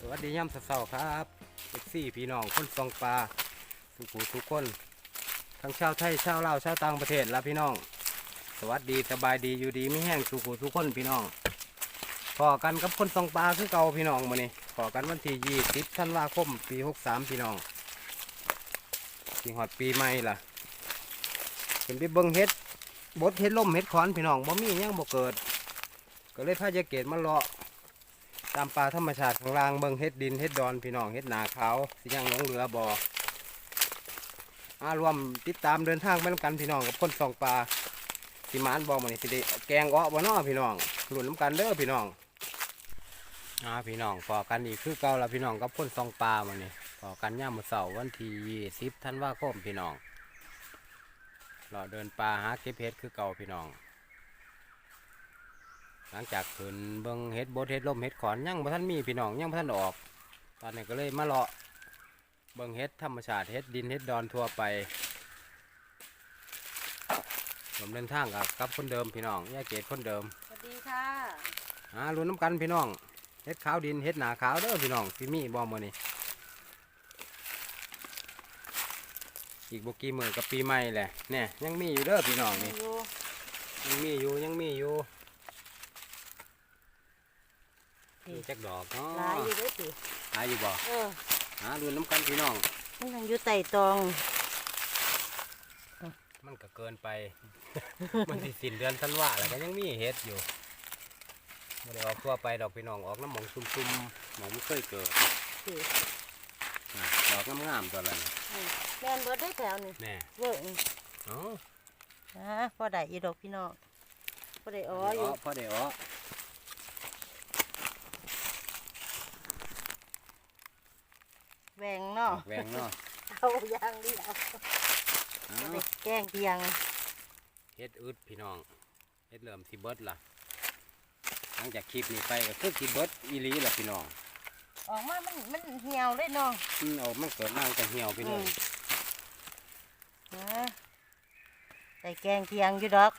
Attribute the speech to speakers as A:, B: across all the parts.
A: สวัสดีย่ำเศร้าๆครับเอ็กซี่พี่น้องคนซองปลาทุกผู้ทุกคน ทั้งชาวไทยชาวลาวชาวต่างประเทศและพี่น้อง สวัสดีสบายดีอยู่ดีไม่แห้งทุกผู้ทุกคนพี่น้องพอกันกับคนซองปลาคือเก่าพี่น้องมาเนี่พอกันวันที่ยี่สิบธันวาคมปีหกสามพี่น้องปีหอดปีใหม่ล่ะเห็นไปเบิ้งเฮ็ดบดเฮ็ดล่มเฮ็ดขอนพี่น้องบ่มีหยังบ่เกิด ก็เลยพาเจเกตมาเลาะ ตามป่าธรรมชาติข้างล่างเบิ่งเฮ็ดดินเฮ็ดดอนพี่น้องเฮ็ดนาขาวสิยังหลงเรือบ่อารวมติดตามเดินทางไปน้ำกันพี่น้องกับคนสองปลาสิมานบ่มื้อนี้สิได้แกงอ้อบ่น้อพี่น้องหลุนน้ำกันเด้อพี่น้องอ่าพี่น้องพอกันอีกคือเก่าละพี่น้องกับคนสองปลามื้อนี้พอกันย่ามมื้อเสาร์วันที่20ธันวาคมพี่น้องเราเดินป่าหาเก็บเฮ็ดคือเก่าพี่น้อง หลังจากขึ้นเบิ่งเฮ็ดบดเฮ็ดลมเฮ็ดขอนยังบ่ทันมีพี่น้องยังบ่ทันออก ตอนนี้ก็เลยมาเลาะเบิ่งเฮ็ดธรรมชาติเฮ็ดดินเฮ็ดดอนทั่วไปผมเดินทางกับกับคนเดิมพี่น้องย่าเกตคนเดิม
B: สวัสดีค่ะ
A: หาลุ้นน้ำกันพี่น้องเฮ็ดขาวดินเฮ็ดหนาขาวเด้อพี่น้องสิมีบ่มื้อนี้อีกบ่กี่มื้อกับปีใหม่แหละเนี่ยยังมีอยู่เด้อพี่น้องนี่
B: อยู่
A: ยังมีอยู่ยังมีอยู่ มีจักดอกเนาะ
B: หลายอยู่ด้วยสิ
A: หาอยู่บ่
B: เออ
A: หาดูน้ำกันพี่น้อง
B: มันยังอยู่ไต่ตอง
A: มันก็เกินไป มันสิสิ้นเดือนธันวาแล้วก็ยังมีเฮ็ดอยู่ไม่ได้ออกทั่วไปดอกพี่น้องออกน้ำหมองซุ่มๆหมองมันเคยเกิด
B: สิ
A: น่ะดอกงามๆตัวนั้น
B: อืมแม่นเบิดได้แถวนี่
A: แน่
B: เวิร์ก
A: เอ๋อ
B: นะพอได้อีดอกพี่น้องพอได้อ๋ออยู่
A: พอได้ออ
B: แหวงเนาะ
A: แหวงเนาะ
B: เอาอย่างเดียว
A: เอ้า
B: ได้แกงเพียง
A: เฮ็ดอึดพี่น้องเฮ็ดเริ่มสิเบิดล่ะ หลังจากคลิปนี้ไปก็คือสิเบิดอีหลีล่ะพี่น้อง
B: ออกมามันมันเหี่ยวเลยเนาะ
A: มันเอามันเกิดมาจะเหี่ยวพี่น้อง
B: นะได้แกงเพียงอยู่ดอก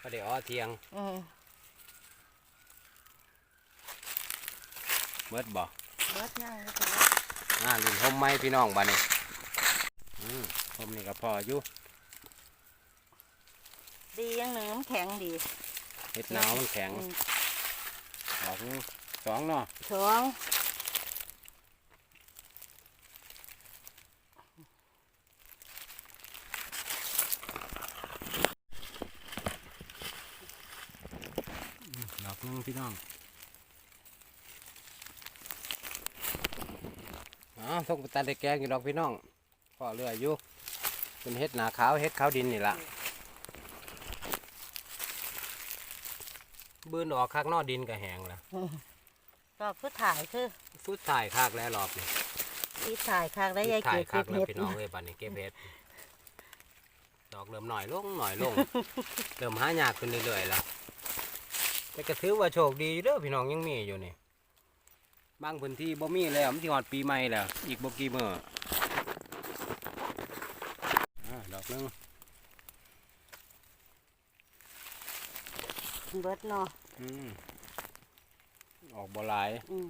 A: พอได้ออกเที่ยง
B: อืม
A: เบิดบ่
B: เบิดนั่งอยู่เถอะ
A: อ่าลินห่มไม้พี่น้องบ้านนี้อืมห่มนี่ก็พออยู่
B: ดีอย่างหนึ่งน้ำแข็งดี
A: เห็ดหนาวมันแข็ง
B: อืม
A: ดอกหนึ่งสองเนาะ
B: สอง
A: ดอกหนึงพี่น้อง อ๋อส่งไปตัดได้แกงอยู่ดอกพี่น้องพอเรืออยู่เป็นเห็ดหนาขาวเห็ดขาวดินนี่ละบืนออกคักนอกดินก็แห้งแล้ว
B: ดอกสุดถ่ายคือ
A: สุดถ่ายคักแล้วรอบนี้
B: อีถ่ายคางได้ยาย
A: ถ่า
B: เกี
A: ย
B: ย
A: คั
B: เก็
A: ก
B: บ
A: แล้ว
B: เห็ด
A: พี่น้องเอ้ยบ้านนี้เก็บเห็ดดอกเริ่มหน่อยลงหน่อยลงเริ่มหายากขึ้นเรื่อยๆแล้วแต่ก็ถือว่าโชคดีอยู่เด้อพี่น้องยังมีอยู่นี่ บางพื้นที่บ่มีแล้วมันที่ฮอดปีใหม่แล้ว อีกบ่กี่มื้ออ่าดอกหนึง
B: เบิดเนาะ
A: อืมออกบ่หลาย
B: อืม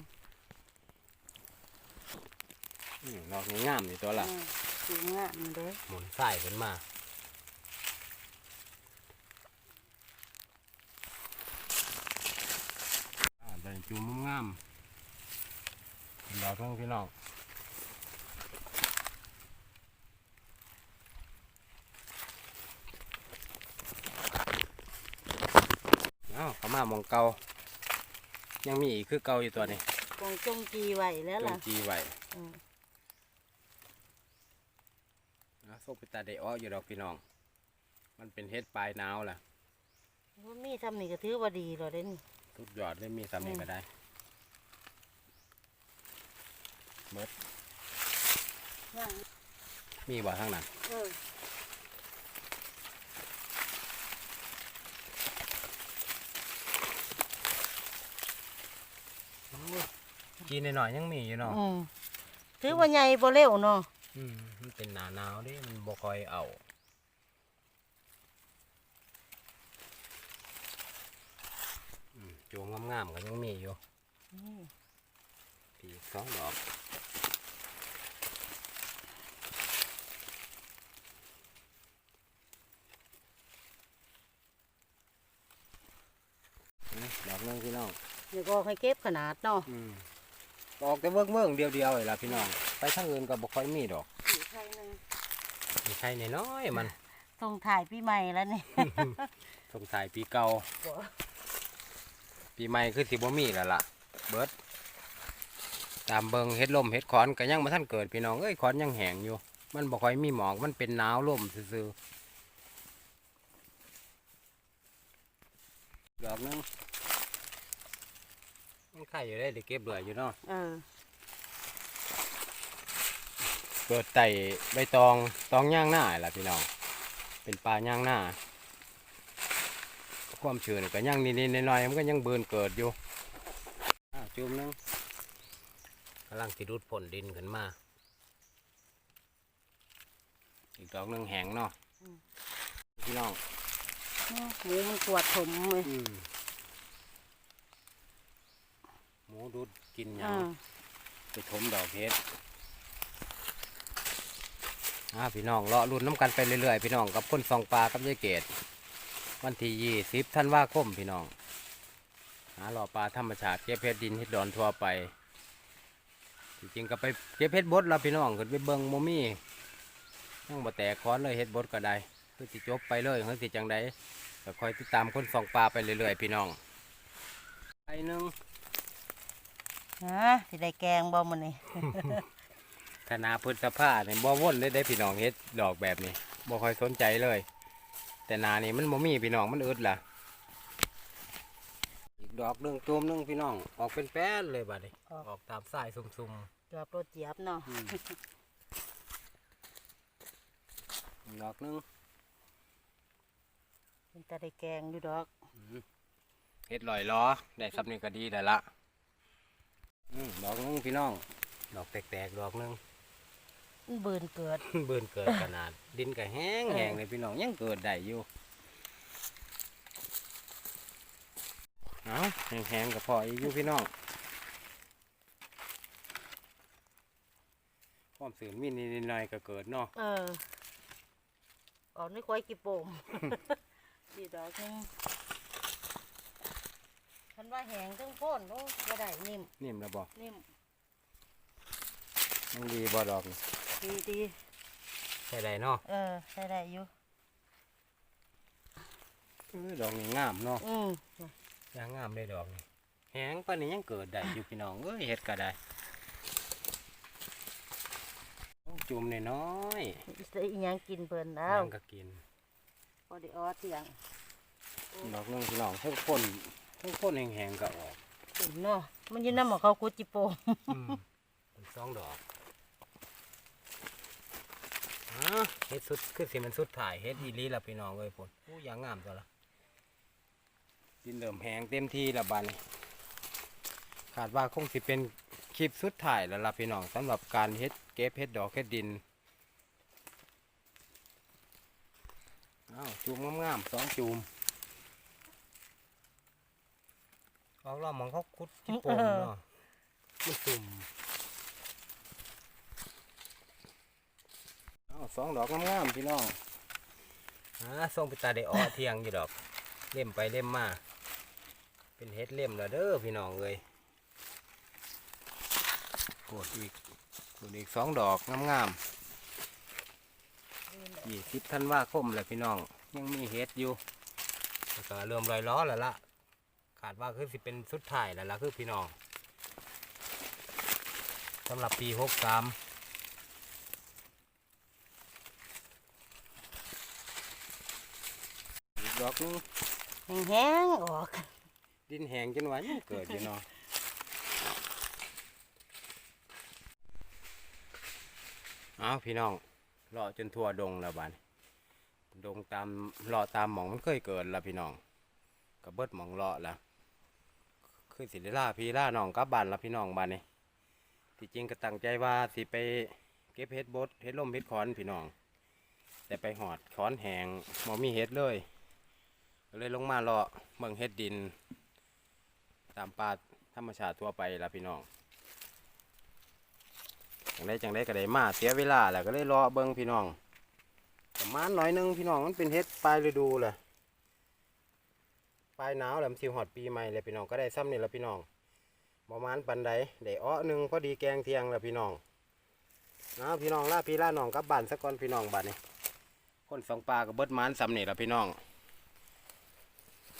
A: อืมดอกนี้งามอยู่ตัวละ
B: อืมสีงามเด้อ
A: หมุนสายขึ้นมาอ่าได้จุ่มงามๆ ดอกนึงพี่น้องเอ้าเขามามองเก่ายังมีอีกคือเก่าอยู่ตัวนี้
B: กงจงจีไว้แล้ว
A: จ
B: ล่ะ
A: งจีไว้
B: อืม
A: นะส่งไปตาไดอ้ออยู่ดอกพี่น้อง มันเป็นเฮ็ดปลายหนาวล่ะ
B: ว่ามีทำนี่ก็ถือว่าดีแล้วเด้นี่
A: ทุกยอดได้มีสำเนียงก็ได้
B: ยัง
A: มีบ่ทางนั้น
B: เออ
A: กินหน่อยๆยังมีอยู่เนาะ
B: อืมถือว่าใหญ่บ่เร็วเนาะ
A: อืมมันเป็นหนาหนาวเดิมันบ่ค่อยเอาอืมจูงงามๆก็ยังมีอยู่
B: อืม
A: พอีกสองดอกนี่ดอกหนึงพี่น้อง
B: เดี๋ยวก็ให้เก็บขนาดเนาะ
A: อืมออกแต่เวิ้งเวิ้งๆเดียวเดียวๆเลยล่ะพี่น้อง ไปทางอื่นก็บ่ค่อยมีดอก
B: สีไทยนึง
A: มีใช่น้อยๆมัน
B: ส่งถ่ายปีใหม่แล้วนี่
A: ส่งถ่ายปีเก่าปีใหม่คือสิบ่มีแล้วล่ะ เบิดตามเบิงเฮ็ดลมเฮ็ดขอนก็ยังบ่ทันเกิดพี่น้องเอ้ยขอนยังแห้งอยู่ มันบ่ค่อยมีหมอกมันเป็นหนาวลมซื่อๆดอกหนึงมัน ไข่อยู่ได้เดี๋ยวเก็บเหลืออยู่เนาะ
B: เออ
A: เกิดไต่ใบตองตองย่างหน้าล่ะพี่น้องเป็นปลาย่างหน้า ความชื้นก็ยังนิดๆหน่อยๆมันก็ยังเบินเกิดอยู่อ้าวจุ่มหนึงกำลังสิดูดผลดินขึ้นมา อีกดอกหนึงแห้งเนาะพี่น้อง
B: หมูมันกวดถมเลย
A: หมู ดูดกินหยั
B: อ่าง
A: ไปถมดอกเฮ็ดอ่าพี่น้องเลาะรุ่นน้ำกันไปเรื่อยๆพี่น้องกับคนสองปลากับยายเกดวันที่ยี่สิบธันวาคมพี่น้อง หาหล่อปลาธรรมชาติเก็บเพชรดินเฮ็ดดอนทั่วไป จริงๆก็ไปเก็บเพชรบดแล้วพี่น้องขึ้นไปเบิ่งโมมี่ยังบ่แตกค้อนเลยเฮ็ดบดก็ได้คือสิจบไปเลยคือสิจังใดก็คอยติดตามคนสองปลาไปเรื่อยๆพี่น้องไปหนึ่ง
B: ฮะสิได้แกงบ่มันนี่
A: ธนาพฤษภาเนี่ยบ่วนเลยได้พี่น้องเฮ็ดดอกแบบนี้บ่ค่อยสนใจเลย แต่นานี่มันบ่มีพี่น้องมันอึดล่ะ อีกดอกหนึงตูมหนึงพี่น้อง ออกเป็นแป้นเลยบัดนี้
B: ออก
A: ออกตามสายซุ่ม
B: เกือบรถเจี๊ยบเนาะ
A: ๆอืมอีกดอกหนึง
B: เป็นตาได้แกงอยู่ดอก
A: เฮ็ดลอยล้อได้ซับนี้ก็ดีได้ละอืม ดอกหนึงพี่น้อง ดอกแตกๆดอกหนึง
B: มันเบินเกิด
A: เบิ่นเกิดขนาด ดินก็แห้งแห้งเลยพี่น้องยังเกิดได้อยู่เอาแห้งๆก็พออีกอยู่พี่น้องความสื่นมีนิดๆหน่อยๆก็เกิดเนาะ
B: เออออกนี่ควายกี่โป่มดีดอกหนึงฉั นว่าแหงทั้งโพ่นโอ้บ่ได้นิ่ม
A: นิ่มแล้วบ่
B: นิ่ม
A: มันดีบ่ดอกนี่
B: ดีดี
A: ใช่ได้เนาะ
B: เออใช้ได้อยู่
A: เออดอกนี่งามเนาะ
B: อืม
A: ยางงามเลยดอกนี่แห้งปานนี้ยังเกิดได้อยู่พี่น้องเอ้ยเฮ็ดก็ได้โอ้จุ่มน้อย
B: อีสอีหยังกินเพิ่น
A: ๆ
B: แล้ว
A: ยังก็กิน
B: พอได้ออเตียง
A: ดอกหนึงพี่น้องทั้งคน ทั้งคนแห้งๆก็ออก
B: กินเนาะมันอยู่นำหมอเขากุดจิโปม
A: เป็นสองดอกอ่าเฮ็ดสุดคือสิมันสุดถ่ายเฮ็ดอีหลีละพี่น้องเอ้ยพุ่นอู้ยางงามตัวละดินเริ่มแห้งเต็มที่ละบัดนี้คาดว่าคงสิเป็นคลิปสุดถ่ายแล้วล่ะพี่น้องสำหรับการเฮ็ดเก็บเฮ็ดดอกเฮ็ดดินอ้าวจูมงามๆสองจูม ออกรอบมองเขาคุดจิโปมเนาะมันตุ่มเอาสองดอกงามๆพี่น้องอ่าส่งไปตาได้อ้อเที่ยงอยู่ดอก เล่มไปเล่มมา เป็นเฮ็ดเล่มแล้วเด้อพี่น้องเลยโกดอีกโกดอีกสองดอกงามๆยี่สิบธันวาคมแหละพี่น้อง ยังมีเฮ็ดอยู่แล้วก็เริ่มลอยล้อแล้วล่ะขาดว่าคือสิเป็นสุดท้ายแล้วล่ะคือพี่น้องสำหรับปีหกสามอีกดอกหนึง
B: แห้งๆออก
A: ดินแห้งจนว่ายังเกิดอยู่เนาะเอาพี่น้องเลาะจนทั่วดงแล้วบานดงตามเลาะตามหมองมันเคยเกิดแล้วพี่น้องกับเบิดหมองเลาะแล้ว คือสิได้ล่าพี่ล่าน้องกลับบ้านล้วพี่น้องบ้านนี้ที่จริงก็ตั้งใจว่าสิไปเก็บเห็ดบดเห็ดล่มเห็ดขอนพี่น้อง แต่ไปหอดขอนแหงมมีเห็ดเลยก็เลยลงมาเลาะเมืองเฮ็ดดิน ตามป่าธรรมชาติทั่วไปละพี่น้องจังได้จังได้ก็ได้มาเสียเวลาแล้วก็เลยรอเบิ่งพี่น้องประมาณน่อยนึงพี่น้องมันเป็นเฮ็ดปลายฤดูแหละ ปลายหนาวแล้วมันสิฮอดปีใหม่เลยพี่น้องก็ได้ซ้ำนี่ละพี่น้องประมาณปันใดได้อ้อหนึ่งพอดีแกงเทียงแล้วพี่น้องนะพี่น้องล่าพี่ล่าน้องกับบ้านสักก่อนพี่น้องบัดนี้คนสองปลาก็เบิดมานซ้ำนี่ละพี่น้อง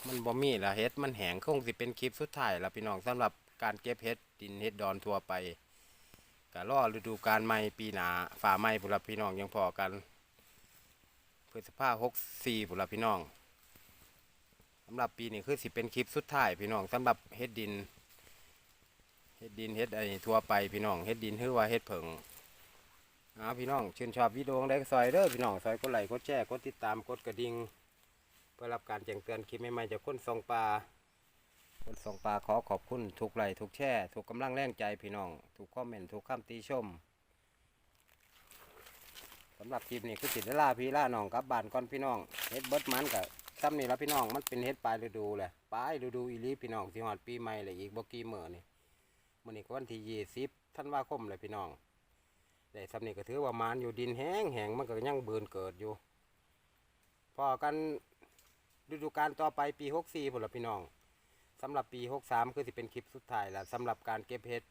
A: มันบ่มีละเฮ็ดมันแหงคงสิเป็นคลิปสุดท้ายละพี่น้องสำหรับการเก็บเฮ็ดดินเฮ็ดดอนทั่วไปก็รอฤดูกาลใหม่ปีหนาฝ่าใหม่พุ่นละพี่น้องยังพอกันพฤษภาหกสี่พุ่นละพี่น้อง สำหรับปีนี้คือสิเป็นคลิปสุดท้ายพี่น้องสำหรับเฮ็ดดินเฮ็ดดินเฮ็ดไอ้ทั่วไปพี่น้องเฮ็ดดินคือว่าเฮ็ดเผิงเอาพี่น้องชื่นชอบวิดีโอได้ก็ซอยเด้อพี่น้องซอยกดไลค์กดแชร์กดติดตามกดกระดิ่งเพื่อรับการแจ้งเตือนคลิปใหม่ๆจากคนส่งปลาคนส่งปลาขอขอบคุณทุกไลค์ทุกแชร์ทุกกำลังแรงใจพี่น้องทุกคอมเมนต์ทุกคำติชมสำหรับคลิปนี้คือติดเวลาพี่ล่าน้องกับบานก่อนพี่น้องเฮ็ดเบิร์ดมันกับ ซ้ำนี่ละพี่น้องมันเป็นเฮ็ดปลายฤดูแหละปลายฤดูอีลีพี่น้องสิฮอดปีใหม่เลยอีกบ่กี่มื้อนี่มื้อนี้ก็วันที่ยี่สิบธันวาคมเลยพี่น้องได้ซ้ำนี่ก็ถือว่ามันอยู่ดินแห้งแห้งมันก็ยังเบืนเกิดอยู่ พอกันฤดูกาลต่อไปปีหกสี่ผลละพี่น้องสำหรับปีหกสามคือสิเป็นคลิปสุดท้ายแล้วสำหรับการเก็บเห็ด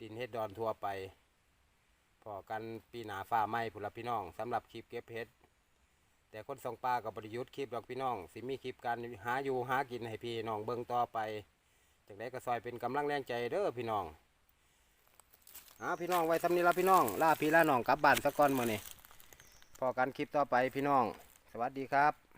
A: ดินเห็ดดอนทั่วไปพอกันปีหนาฟ้าไหมผลละพี่น้องสำหรับคลิปเก็บเห็ด แต่คนสองปลากับบริยุทธ์คลิปดอกพี่น้อง สิมีคลิปการหาอยู่หากินให้พี่น้องเบิ่งต่อไปจากได้ก็ซอยเป็นกำลังแรงใจเด้อพี่น้องอ้าพี่น้องไว้สำนี้ละพี่น้องล่าพี่ล่าน้องกลับบ้านสักก่อนมื้อนี้พอกันคลิปต่อไปพี่น้อง สวัสดีครับ